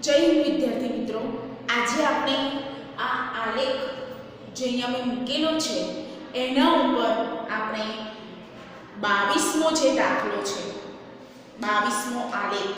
જય વિદ્યાર્થી મિત્રો. આજે આપણે આ આલેખ જે અહીંયા મેં મૂકેલો છે, એના ઉપર આપણે બાવીસમો જે દાખલો છે, બાવીસમો આલેખ.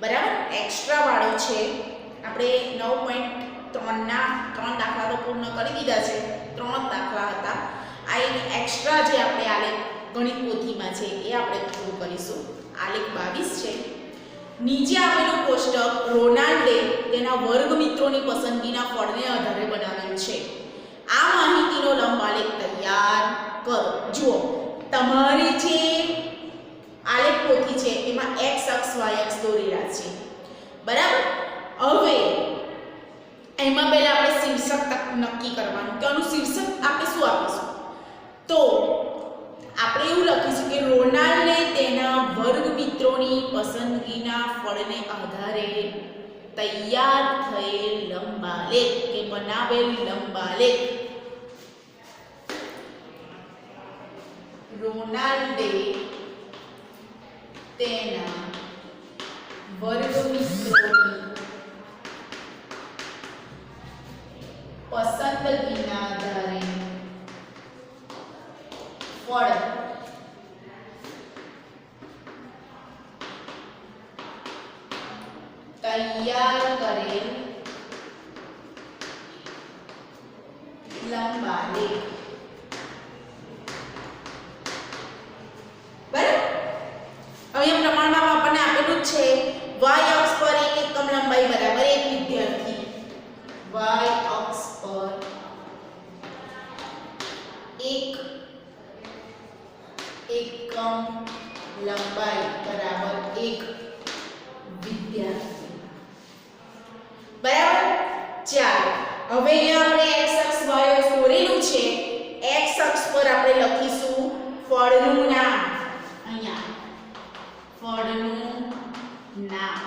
બરાબર? એક્સ્ટ્રા વાળો છે. આપણે નવ પોઈન્ટ ત્રણના ત્રણ દાખલા તો પૂર્ણ કરી દીધા છે. ત્રણ દાખલા હતા. આ એક એક્સ્ટ્રા જે આપણે આલેખ ગણિત પોથીમાં છે, એ આપણે પૂરું કરીશું. આલેખ બાવીસ છે. નીચે આપેલું કોષ્ટક રોનાલ્ડે તેના વર્ગ મિત્રોની પસંદગીના ફળને આધારે બનાવેલ છે. આ માહિતીનો લંબાલેખ તૈયાર કરો. જુઓ, તમારી જે આલેખ પોથી છે એમાં એક્સ અક્ષ, વાય અક્ષ દોરેલા છે. બરાબર? હવે, એમાં પહેલા આપણે શીર્ષક તક- નક્કી કરવાનું કે આનું શીર્ષક આપણે શું આપીશું તો આપણે એવું લખીશું કે રોનાલ્ડે તેના વર્ગ મિત્રોની પસંદગીના ફળને આધારે તૈયાર થયેલ લંબાલેખ કે બનાવેલ લંબાલેખ રોનાલ્ડે તેના વર્ગ મિત્રોની પસંદગીના આધારે ફળ તૈયાર કરેલ લંબાલેખ બરાબર અહીંયા પ્રમાણમાં આપણને આપેલું જ છે y અક્ષ પર એક એકમ લંબાઈ બરાબર એક વિદ્યાર્થી y અક્ષ પર એક એકમ લંબાઈ બરાબર એક વિદ્યાર્થી બરાબર ચાલો હવે અહીંયા આપણે x અક્ષ y અક્ષ દોરેલું છે x અક્ષ પર આપણે લખીશું ફળનું નામ. અહીંયા. ફળનું નામ.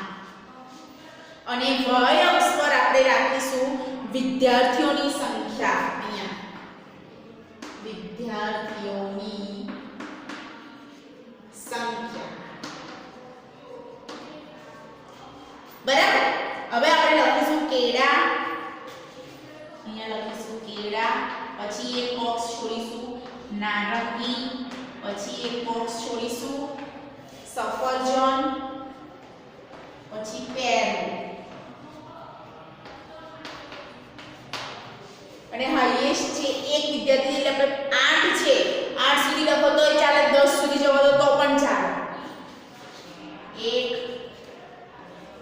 અને વય અક્ષ પર આપણે રાખીશું વિદ્યાર્થીઓની સંખ્યા. અહીંયા. વિદ્યાર્થીઓની સંખ્યા. બરાબર? હવે આપણે લખીશું કેળા. અહીંયા લખીશું કેળા. પછી એક બોક્સ છોડીશું. નારંગી પછી એક બોક્સ છોડીશું સફરજન પછી પેરું અને હાઈએસ્ટ છે એક વિદ્યાર્થી, એટલે આપણે 8 છે. 8 સુધી લખો તો ચાલે 10 સુધી જવા તો પણ ચાલે. 1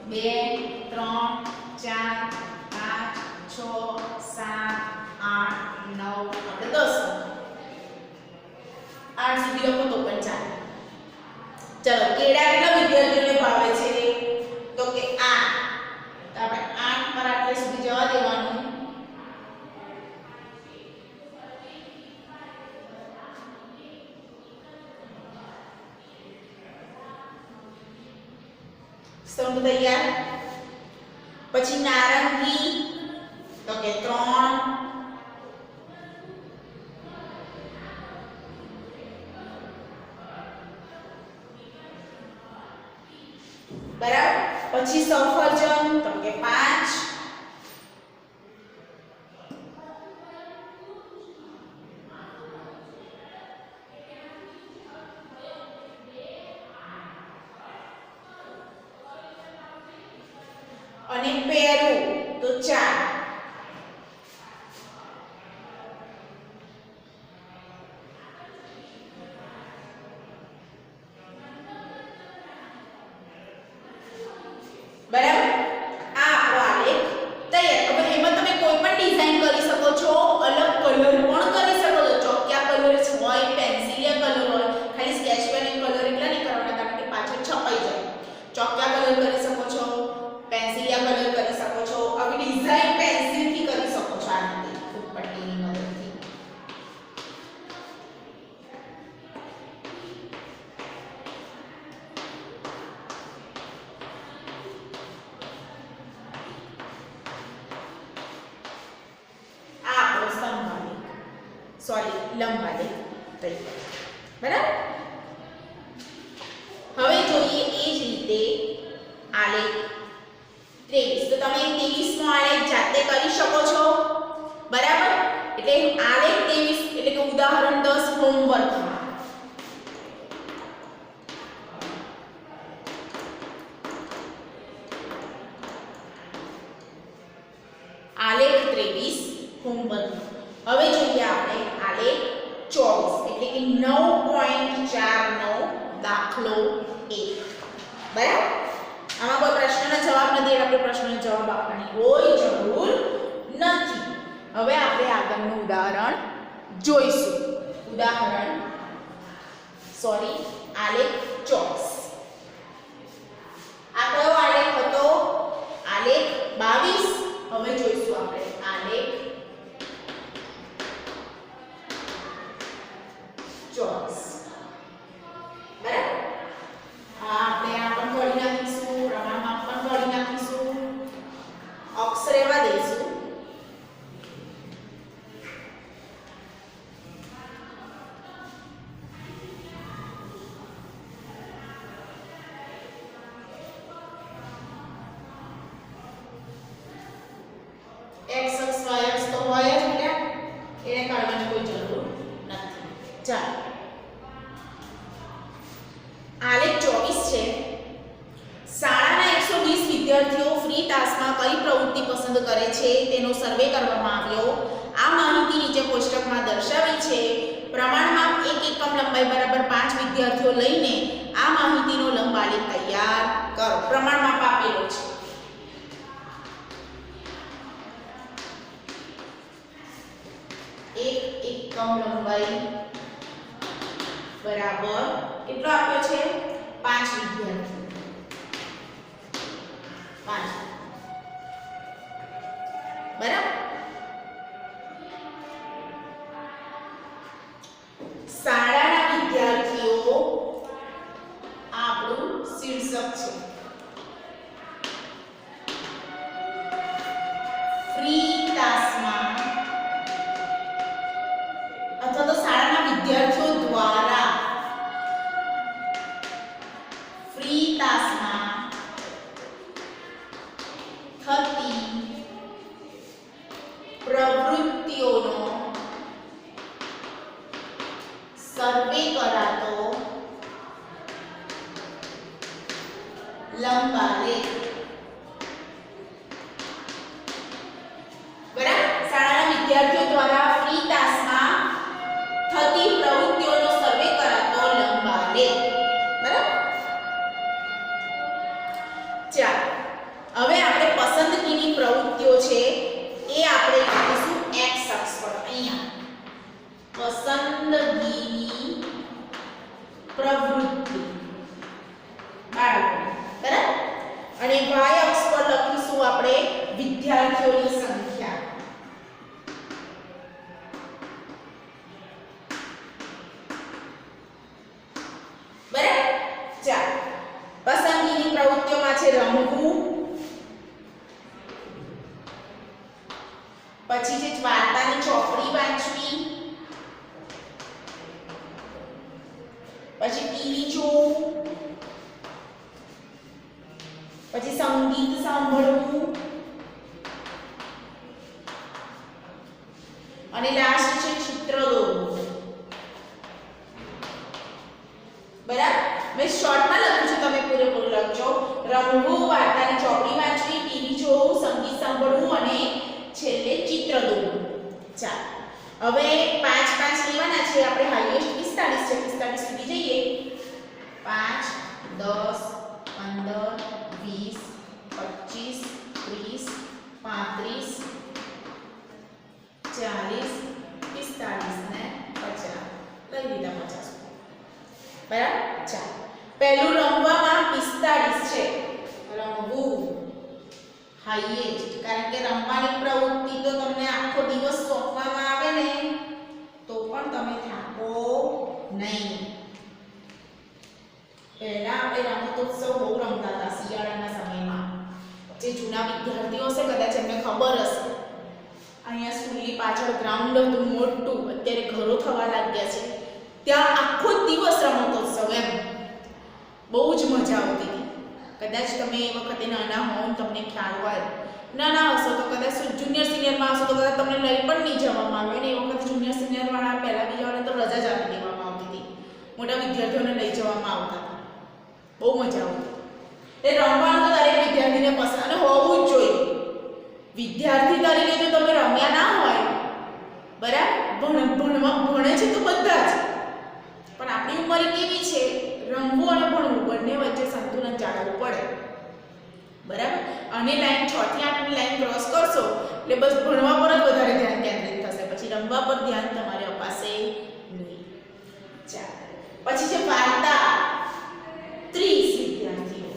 બે, ત્રણ, ચાર, પાંચ, છ, સાત, આઠ, નવ, આપણે દસ. આઠ સુધી લખો તો પણ ચાલે. ચલો, કેળા કેટલા વિદ્યાર્થીઓને ભાવે છે? તો કે આઠ. તો આપણે આઠ પર આટલે સુધી જવા દેવાનું. સ્તંભ તૈયાર. પછી નારંગી. તો કે ત્રણ. પછી સફરજન તો કે પાંચ. અને પેરું તો ચાર. સોરી લંબાલેખ તૈયાર. બરાબર હવે જોઈએ એ જ રીતે આલેખ ત્રેવીસ તો તમે ત્રેવીસનો આલેખ જાતે કરી શકો છો બરાબર એટલે આલેખ ત્રેવીસ એટલે કે ઉદાહરણ દસ હોમવર્કમાં આલેખ ત્રેવીસ હોમવર્ક હવે જોઈએ આપણે આલેખ ચોવીસ એટલે કે નવ પોઈન્ટ ચારનો દાખલો એક બરાબર આમાં કોઈ પ્રશ્નનો જવાબ નથી એટલે આપણે પ્રશ્નનો જવાબ આપવાની કોઈ જરૂર નથી હવે આપણે આગળનું ઉદાહરણ જોઈશું. ઉદાહરણ સોરી આલેખ ચોક્સ આ કયો આલેખ હતો? આલેખ બાવીસ. હવે જોઈશું આપણે. આલેખ ચોવીસ. છે. શાળાના એકસો વીસ વિદ્યાર્થીઓ ફ્રી ટાસ્કમાં કઈ પ્રવૃત્તિ પસંદ કરે છે તેનો સર્વે કરવામાં આવ્યો. આ માહિતી નીચે કોષ્ટકમાં દર્શાવી છે. પ્રમાણમાં એક એકમ લંબાઈ બરાબર પાંચ વિદ્યાર્થીઓ લઈને આ માહિતીનો લંબાલી તૈયાર કરો. પ્રમાણમાપ આપેલો છે. એક એકમ લંબાઈ બરાબર કેટલો આપ્યો છે? પાંચ વિદ્યાર્થીઓ પાંચ બરાબર અને y અક્ષ પર લખીશું આપણે વિદ્યાર્થીઓની સંખ્યા. બરાબર? ચાલો. પસંદગીની પ્રવૃત્તિઓમાં છે રમવું. પછી છે વાર્તાની ચોપડી વાંચવી. પછી ટીવી જોવું પછી સંગીત સાંભળવું. અને લાસ્ટ છે ચિત્ર દોરવું. બરાબર? મેં શોર્ટમાં લખ્યું છે, તમે પૂરેપૂરું લખજો. રમવું વાર્તાની ચોપડી વાંચવી ટીવી જોવું, સંગીત સાંભળવું અને છેલ્લે ચિત્ર દોરવું. ચાલો. હવે પાંચ પાંચ લેવાના છે, આપણે હાઈએસ્ટ પિસ્તાલીસ છે પિસ્તાલીસ સુધી જઈએ. પાંચ, દસ, પંદર, વીસ પચીસ, ત્રીસ, પાંત્રીસ, ચાલીસ, પિસ્તાલીસ ને પચાસ. લઈ લીધા પચાસ. બરાબર? ચાલો. પહેલું રમવામાં પિસ્તાળીસ છે. રમવું હાઈએસ્ટ કારણ કે રમવાની પ્રવૃત્તિ તો તમને આખો દિવસ સોંપવામાં આવે ને, તો પણ તમે થાકો નહીં. પહેલા આપણે રમતોત્સવ બહુ રમતા જે જૂના વિદ્યાર્થીઓ હશે, કદાચ એમને ખબર હશે. અહીંયા સ્કૂલની પાછળ ગ્રાઉન્ડ હતું મોટું, અત્યારે ઘરો થવા લાગ્યા છે. ત્યાં આખો દિવસ રમતોત્સવ એમ. બહુ જ મજા આવતી હતી. કદાચ તમે એ વખતે નાના હો તમને ખ્યાલ હોય. નાના હશો તો કદાચ જુનિયર સિનિયરમાં હશો તો કદાચ તમને લઈ પણ નહીં જવામાં આવે. ને એ વખતે જુનિયર સિનિયરવાળા પહેલાં બીજાવાળા તો રજા જ આપી દેવામાં આવતી હતી. મોટા વિદ્યાર્થીઓને લઈ જવામાં આવતા બહુ મજા આવતી એ રમવાનું તો દરેક વિદ્યાર્થીને પસંદ હોવું જ જોઈએ. વિદ્યાર્થી તરીકે જો તમે રમ્યા ના હોય, બરાબર? ભણ ભણવા ભણે છે તો બધા જ. પણ આપણી ઉંમર કેવી છે? રમવું અને ભણવું બંને વચ્ચે સંતુલન જાળવવું પડે. બરાબર? અને લાઈન છ થી આઠની લાઈન ક્રોસ કરશો, એટલે બસ ભણવા પર જ વધારે ધ્યાન કેન્દ્રિત થશે. પછી રમવા પર ધ્યાન તમારે અપાશે નહીં. ચાલો. પછી છે વાર્તા. ત્રીસ વિદ્યાર્થીઓ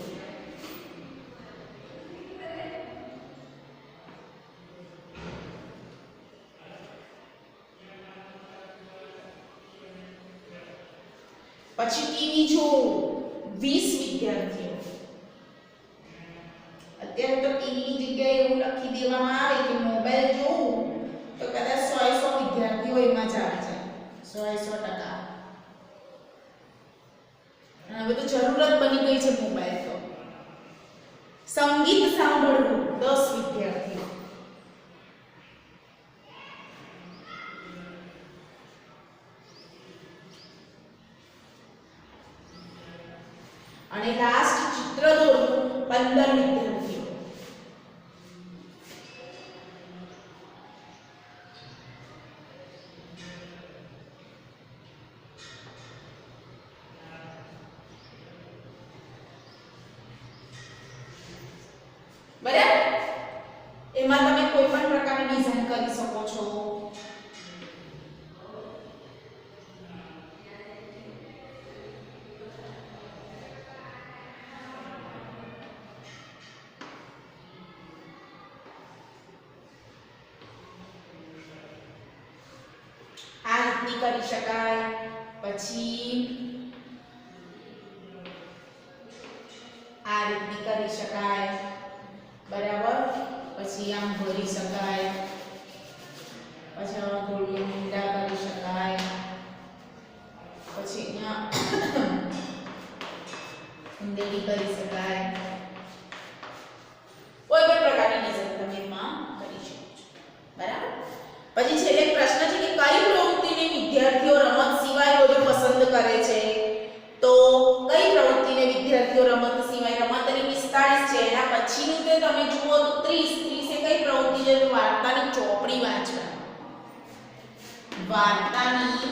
પછી ટીવી જોવું વીસ વિદ્યાર્થીઓ. અત્યારે તો ટીવીની જગ્યાએ એવું લખી દેવામાં આવે કે મોબાઈલ જોવું તો કદાચ સો સો વિદ્યાર્થીઓ એમાં જ આવી જાય. સો સો ટકા. હવે તો જરૂરત બની ગઈ છે મોબાઈલ તો. સંગીત સાંભળવું, દસ વિદ્યાર્થીઓ. અને લાસ્ટ ચિત્ર દોરવું પંદર વિદ્યાર્થીઓ. બરાબર? એમાં તમે કોઈ પણ પ્રકારની ડિઝાઇન કરી શકો છો. આ રીતની કરી શકાય. પછી આ રીતની કરી શકાય. બરાબર? પછી આમ ભરી શકાય. પછી આમાં ગોળ ગોળ ઊંડા કરી શકાય. પછી અહીંયા કરી શકાય. કોઈ પણ પ્રકારની ડિઝાઇન તમે એમાં કરી શકો છો. બરાબર? પછી છેલ્લે પ્રશ્ન છે કે કઈ પ્રવૃત્તિને વિદ્યાર્થીઓ રમત સિવાય વધુ પસંદ કરે છે? તો કઈ પ્રવૃત્તિને વિદ્યાર્થીઓ રમત સિવાય રમત અને પિસ્તાળીસ છે? એના પછીનું તે તમે જુઓ તો 30 30 એ કઈ પ્રવૃત્તિ છે? વાર્તાની ચોપડી વાંચવા. વાર્તાની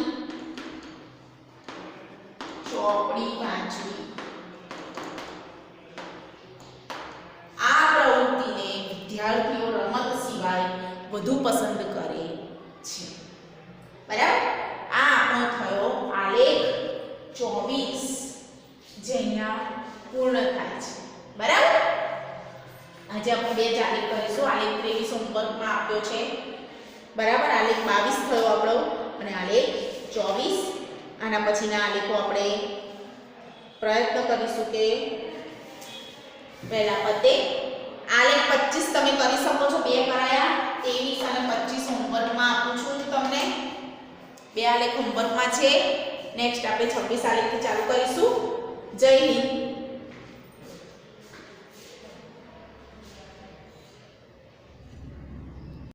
ચોપડી વાંચવી. આ પ્રવૃત્તિને વિદ્યાર્થીઓ રમત સિવાય વધુ પસંદ કરે છે બરાબર આ આપણો થયો આલેખ ચોવીસ જે અહીંયા પૂર્ણ થાય છે બરાબર આજે આપણે બે જ આલેખ કરીશું આલેખ ત્રેવીસ હોમવર્કમાં આપ્યો છે બરાબર આલેખ બાવીસ થયો આપણો અને આલેખ ચોવીસ આના પછીના આલેખો આપણે પ્રયત્ન કરીશું કે પહેલા પતે. આલેખ 25 તમે કરી શકો છો બે કરાયા 23 અને 25 હોમવર્કમાં આપું છું તમને. બે આલેખ હોમવર્કમાં છે. નેક્સ્ટ આપણે 26 આલેખથી ચાલુ કરીશું. જય હિન્દ.